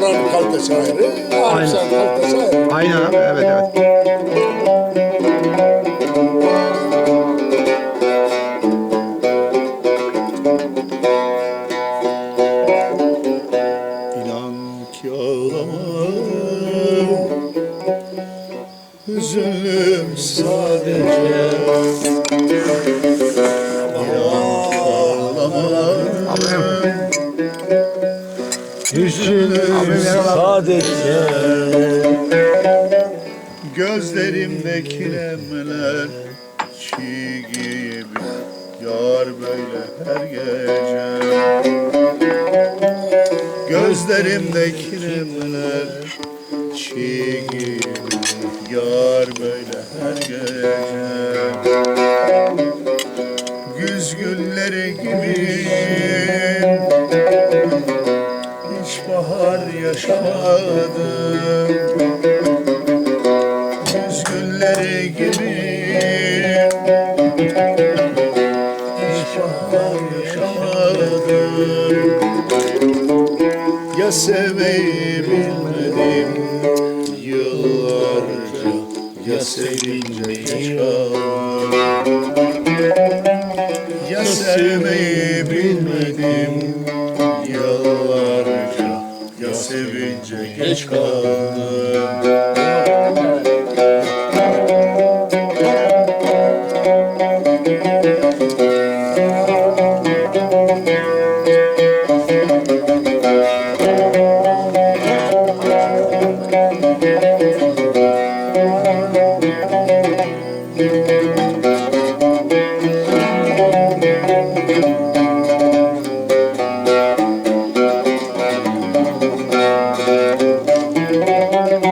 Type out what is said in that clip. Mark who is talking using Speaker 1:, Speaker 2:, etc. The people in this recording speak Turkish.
Speaker 1: paranın kalitesi ayrı, arsanın kalitesi ayrı.
Speaker 2: Aynen abi evet evet.
Speaker 3: İnan ki ağlamadım Üzüldüm sadece. İnan ki Üzüldüm sadece. Gözlerimdeki nemler çiğ gibi Yar böyle her gece. Gözlerimdeki nemler çiğ gibi Yar böyle her gece. Güz gülleri gibi yaşamadım Güz gülleri gibi. Hiç bahar yaşamadım. Ya sevmeyi bilmedim yıllarca Ya sevince kaldım Ya sevmeyi bilmedim yıllarca sevince geç kaldım Thank you.